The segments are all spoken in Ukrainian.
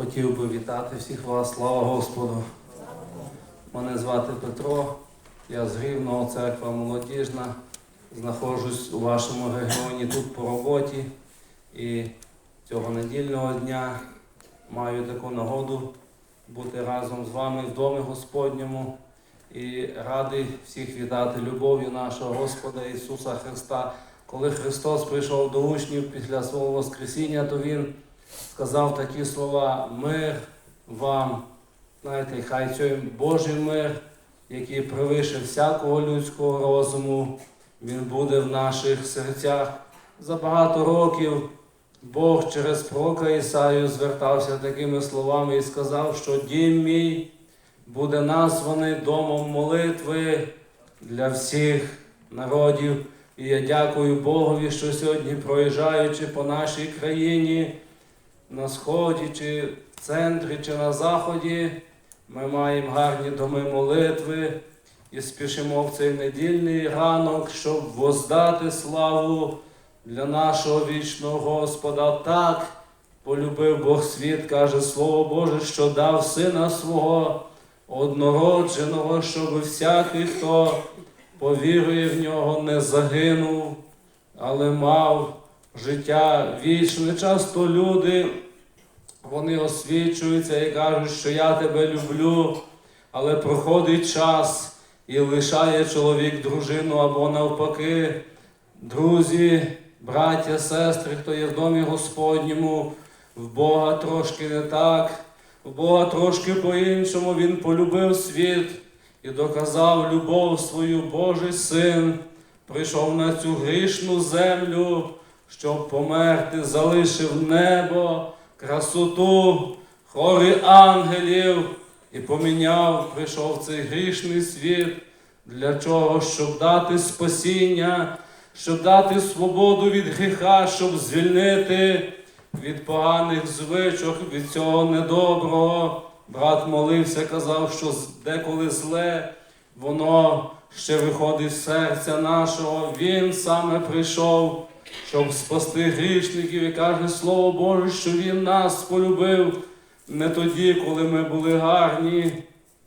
Хотів би вітати всіх вас, слава Господу. Мене звати Петро, я з Рівного, церква молодіжна. Знаходжусь у вашому регіоні тут по роботі. І цього недільного дня маю таку нагоду бути разом з вами в домі Господньому. І радий всіх вітати любов'ю нашого Господа Ісуса Христа. Коли Христос прийшов до учнів після свого Воскресіння, то Він сказав такі слова: мир вам. Знаєте, хай цей Божий мир, який превише всякого людського розуму, він буде в наших серцях. За багато років Бог через пророка Ісаю звертався такими словами і сказав, що дім мій буде названий домом молитви для всіх народів. І я дякую Богові, що сьогодні, проїжджаючи по нашій країні, на сході, чи в центрі, чи на заході, ми маємо гарні доми молитви і спішимо в цей недільний ранок, щоб воздати славу для нашого вічного Господа. Так полюбив Бог світ, каже Слово Боже, що дав Сина свого однородженого, щоб всякий, хто повірує в нього, не загинув, але мав життя вічне. Часто люди вони освічуються і кажуть, що я тебе люблю, але проходить час і лишає чоловік дружину або навпаки, друзі, браття, сестри, хто є в домі Господньому, в Бога трошки не так, в Бога трошки по-іншому Він полюбив світ і доказав любов свою Божий син, прийшов на цю грішну землю, щоб померти, залишив небо красоту, хори ангелів і поміняв, прийшов цей грішний світ. Для чого? Щоб дати спасіння, щоб дати свободу від гріха, щоб звільнити від поганих звичок, від цього недоброго. Брат молився, казав, що деколи зле, воно ще виходить з серця нашого. Він саме прийшов щоб спасти грішників і каже Слово Боже, що Він нас полюбив не тоді, коли ми були гарні,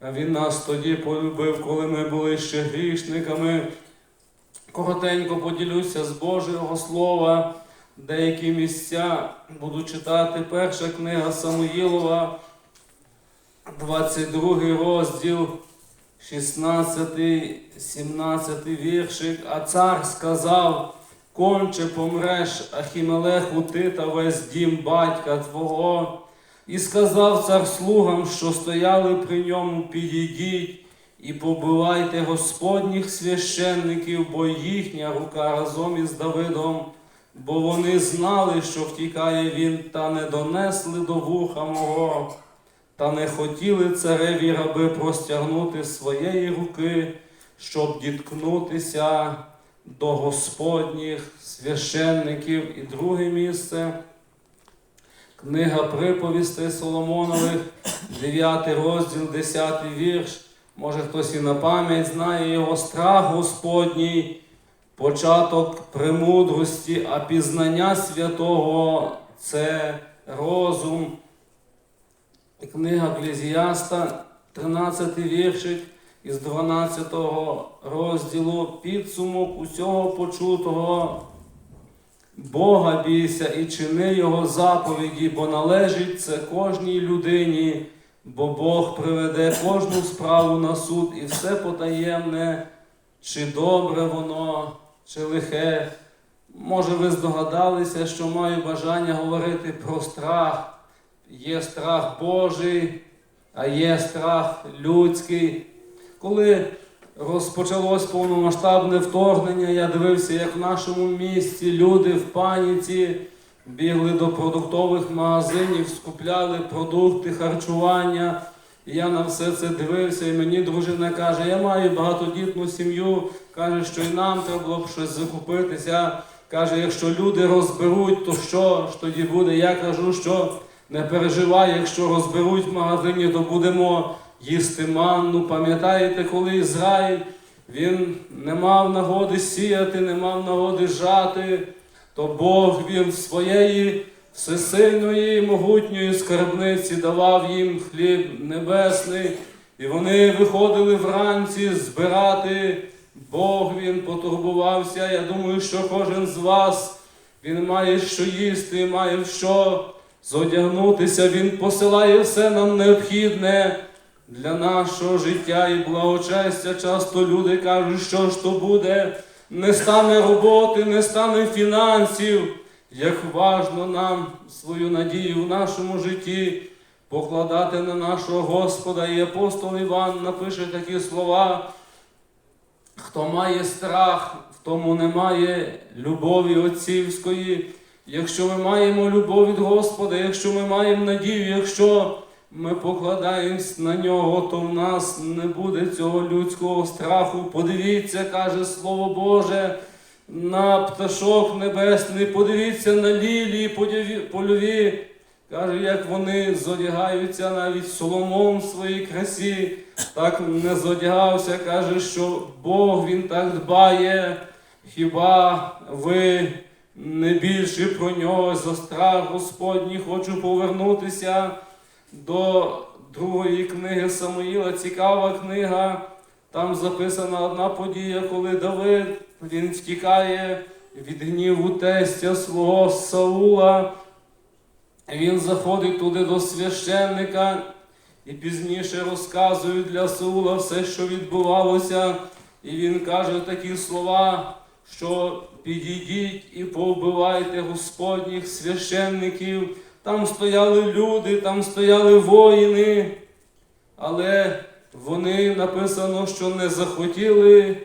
а Він нас тоді полюбив, коли ми були ще грішниками. Коротенько поділюся з Божого Слова. Деякі місця буду читати. Перша книга Самуїлова, 22 розділ, 16, 17 віршик. А цар сказав конче помреш, Ахімелеху ти та весь дім батька твого. І сказав цар слугам, що стояли при ньому, підійдіть і побивайте Господніх священників, бо їхня рука разом із Давидом, бо вони знали, що втікає він, та не донесли до вуха мого, та не хотіли цареві раби простягнути своєї руки, щоб діткнутися до Господніх священників. І друге місце. Книга приповістей Соломонових, 9 розділ, 10 вірш. Може хтось і на пам'ять знає його страх Господній, початок премудрості, а пізнання святого це розум. Книга Клізіаста, 13 віршик із 12 розділу підсумок усього почутого. Бога бійся і чини Його заповіді, бо належить це кожній людині, бо Бог приведе кожну справу на суд і все потаємне, чи добре воно, чи лихе. Може, ви здогадалися, що маю бажання говорити про страх. Є страх Божий, а є страх людський. Коли розпочалось повномасштабне вторгнення, я дивився, як в нашому місті люди в паніці бігли до продуктових магазинів, скупляли продукти, харчування. І я на все це дивився, і мені дружина каже, я маю багатодітну сім'ю, каже, що і нам треба було б щось закупитися. Каже, якщо люди розберуть, то що ж тоді буде? Я кажу, що не переживай, якщо розберуть в магазині, то будемо їсти манну. Пам'ятаєте, коли Ізраїль він не мав нагоди сіяти, не мав нагоди жати, то Бог він своєї всесильної могутньої скарбниці давав їм хліб небесний, і вони виходили вранці збирати. Бог він потурбувався. Я думаю, що кожен з вас він має що їсти, має в що зодягнутися. Він посилає все нам необхідне для нашого життя і благочестя. Часто люди кажуть, що ж то буде, не стане роботи, не стане фінансів. Як важно нам свою надію в нашому житті покладати на нашого Господа. І апостол Іван напише такі слова. Хто має страх, в тому немає любові отцівської. Якщо ми маємо любов від Господа, якщо ми маємо надію, якщо ми покладаємось на нього, то в нас не буде цього людського страху. Подивіться, каже Слово Боже, на пташок небесний, подивіться на лілії польові. Каже, як вони зодягаються навіть Соломон в своїй красі, так не зодягався, каже, що Бог він так дбає. Хіба ви не більше про нього за страх Господній хочу повернутися до другої книги Самуїла. Цікава книга. Там записана одна подія, коли Давид він втікає від гніву тестя свого Саула. Він заходить туди до священника і пізніше розказує для Саула все, що відбувалося. І він каже такі слова, що підійдіть і повбивайте Господніх священників. Там стояли люди, там стояли воїни, але вони написано, що не захотіли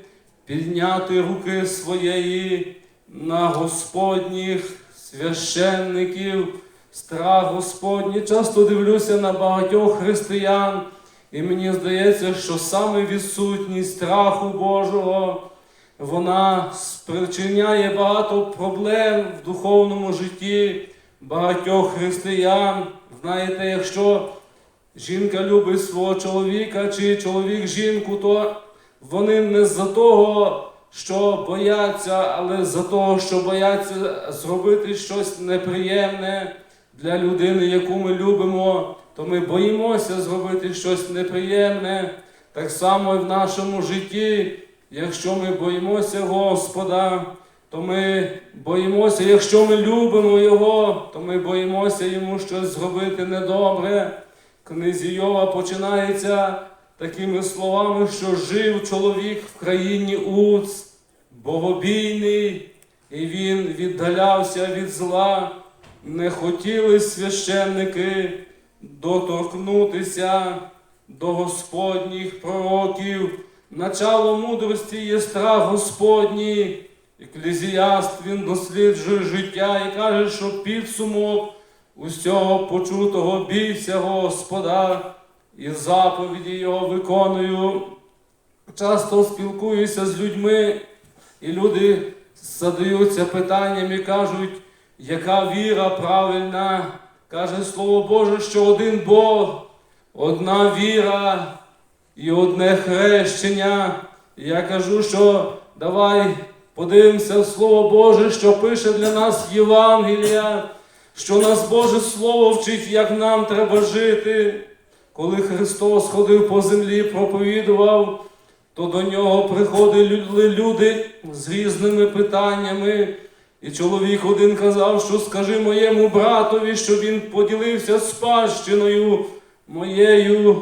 підняти руки своєї на Господніх священників. Страх Господній. Часто дивлюся на багатьох християн, і мені здається, що саме відсутність страху Божого вона спричиняє багато проблем в духовному житті багатьох християн. Знаєте, якщо жінка любить свого чоловіка чи чоловік жінку, то вони не за того, що бояться, але за того, що бояться зробити щось неприємне для людини, яку ми любимо, то ми боїмося зробити щось неприємне. Так само і в нашому житті, якщо ми боїмося Господа, то ми боїмося, якщо ми любимо Його, то ми боїмося йому щось зробити недобре. Книзі Йова починається такими словами, що жив чоловік в країні Уц, богобійний, і він віддалявся від зла. Не хотіли священники доторкнутися до Господніх пророків. Начало мудрості є страх Господній. Еклезіаст він досліджує життя і каже, що підсумок усього почутого бійся Господа і заповіді Його виконую. Часто спілкуюся з людьми, і люди задаються питанням і кажуть, яка віра правильна. Каже Слово Боже, що один Бог, одна віра і одне хрещення. Я кажу, що давай подивимося в Слово Боже, що пише для нас Євангелія, що нас Боже Слово вчить, як нам треба жити. Коли Христос ходив по землі, проповідував, то до нього приходили люди з різними питаннями. І чоловік один казав, що скажи моєму братові, щоб він поділився спадщиною моєю.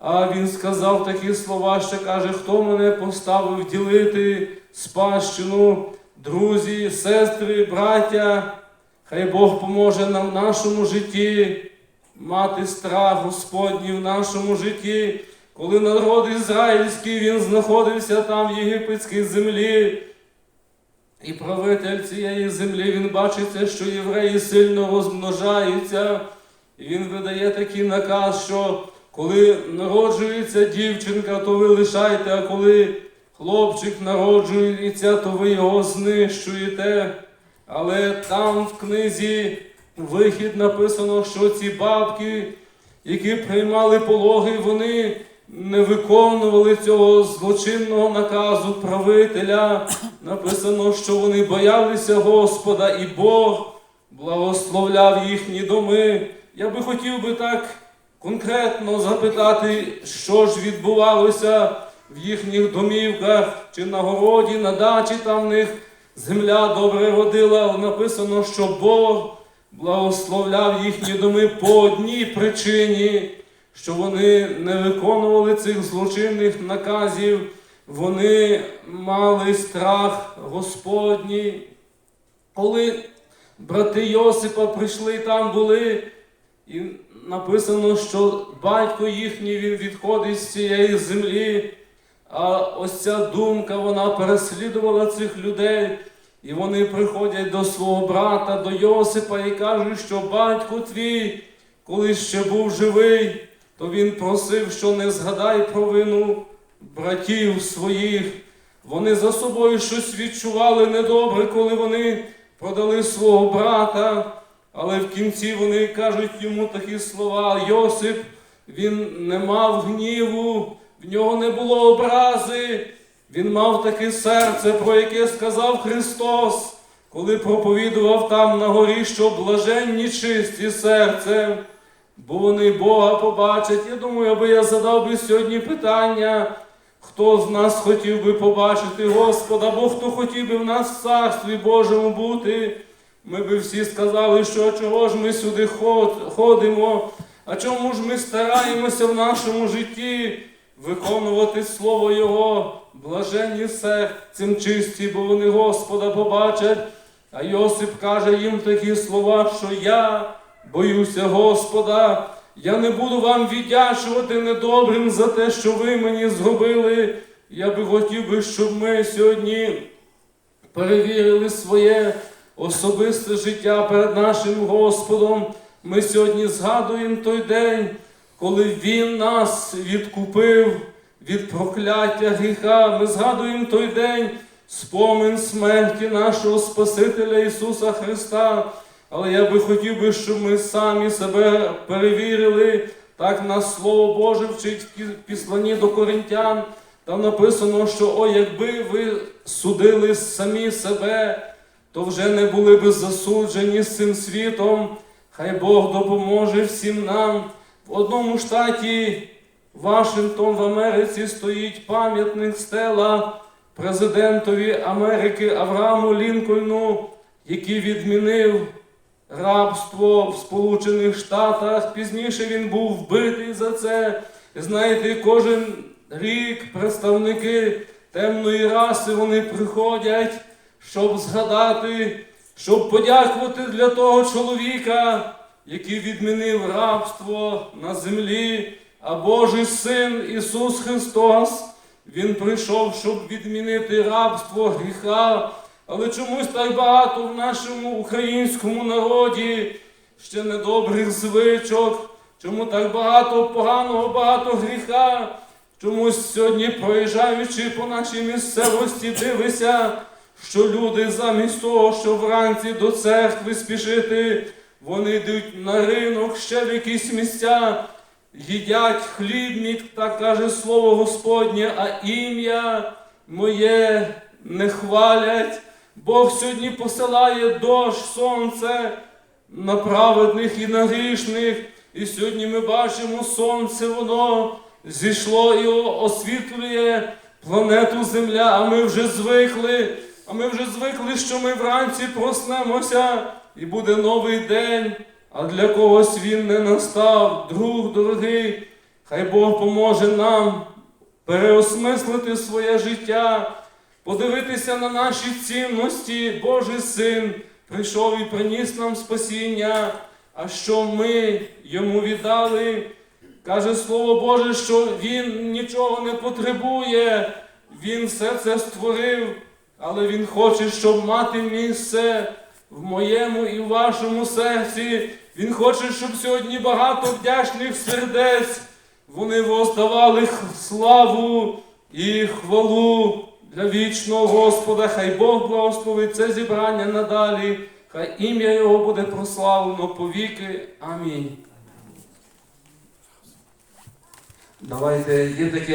А він сказав такі слова, що каже, хто мене поставив ділити спадщину, друзі, сестри, браття, хай Бог поможе нам в нашому житті мати страх Господній в нашому житті, коли народ ізраїльський він знаходився там в єгипетській землі. І правитель цієї землі він бачиться, що євреї сильно розмножаються, і він видає такий наказ, що коли народжується дівчинка, то ви лишайте, а коли хлопчик народжується, то ви його знищуєте. Але там в книзі вихід написано, що ці бабки, які приймали пологи, вони не виконували цього злочинного наказу правителя. Написано, що вони боялися Господа, і Бог благословляв їхні доми. Я би хотів би так конкретно запитати, що ж відбувалося в їхніх домівках, чи на городі, на дачі там в них земля добре родила, написано, що Бог благословляв їхні доми по одній причині, що вони не виконували цих злочинних наказів, вони мали страх Господній. Коли брати Йосипа прийшли там були, і написано, що батько їхній він відходить з цієї землі. А ось ця думка вона переслідувала цих людей, і вони приходять до свого брата, до Йосипа і кажуть, що батько твій, коли ще був живий, то він просив, що не згадай провину братів своїх. Вони за собою щось відчували недобре, коли вони продали свого брата, але в кінці вони кажуть йому такі слова: Йосип, він не мав гніву, в нього не було образи, він мав таке серце, про яке сказав Христос, коли проповідував там на горі, що блаженні чисті серцем, бо вони Бога побачать. Я думаю, аби я задав би сьогодні питання. Хто з нас хотів би побачити Господа, або хто хотів би в нас в Царстві Божому бути, ми би всі сказали, що чого ж ми сюди ходимо, а чому ж ми стараємося в нашому житті виконувати Слово Його, блаженні серцем чисті, бо вони Господа побачать. А Йосип каже їм такі слова, що я боюся Господа. Я не буду вам віддячувати недобрим за те, що ви мені зробили. Я би хотів би, щоб ми сьогодні перевірили своє особисте життя перед нашим Господом. Ми сьогодні згадуємо той день, коли Він нас відкупив від прокляття гріха. Ми згадуємо той день спомин смерті нашого Спасителя Ісуса Христа. Але я би хотів би, щоб ми самі себе перевірили. Так нас Слово Боже вчить в післанні до коринтян. Там написано, що о, якби ви судили самі себе, то вже не були би засуджені з цим світом. Хай Бог допоможе всім нам. В одному штаті Вашингтон в Америці стоїть пам'ятник стела президентові Америки Аврааму Лінкольну, який відмінив рабство в Сполучених Штатах. Пізніше він був вбитий за це. Знаєте, кожен рік представники темної раси вони приходять, щоб згадати, щоб подякувати для того чоловіка, який відмінив рабство на землі, а Божий син Ісус Христос. Він прийшов, щоб відмінити рабство гріха, але чомусь так багато в нашому українському народі ще недобрих звичок, чому так багато поганого, багато гріха. Чомусь сьогодні, проїжджаючи по нашій місцевості, дивися, що люди замість того, щоб вранці до церкви спішити, вони йдуть на ринок, ще в якісь місця, їдять хлібник, так каже слово Господнє, а ім'я моє не хвалять. Бог сьогодні посилає дощ, сонце на праведних і на грішних. І сьогодні ми бачимо сонце, воно зійшло і освітлює планету Земля, а ми вже звикли. А ми вже звикли, що ми вранці проснемося і буде новий день, а для когось він не настав. Друг дорогий, хай Бог поможе нам переосмислити своє життя, подивитися на наші цінності. Божий син прийшов і приніс нам спасіння, а що ми йому віддали. Каже Слово Боже, що Він нічого не потребує, Він все це створив, але Він хоче, щоб мати місце в моєму і в вашому серці. Він хоче, щоб сьогодні багато вдячних сердець вони воздавали славу і хвалу для вічного Господа. Хай Бог благословить це зібрання надалі, хай ім'я Його буде прославлено повіки. Амінь. Давайте є таке.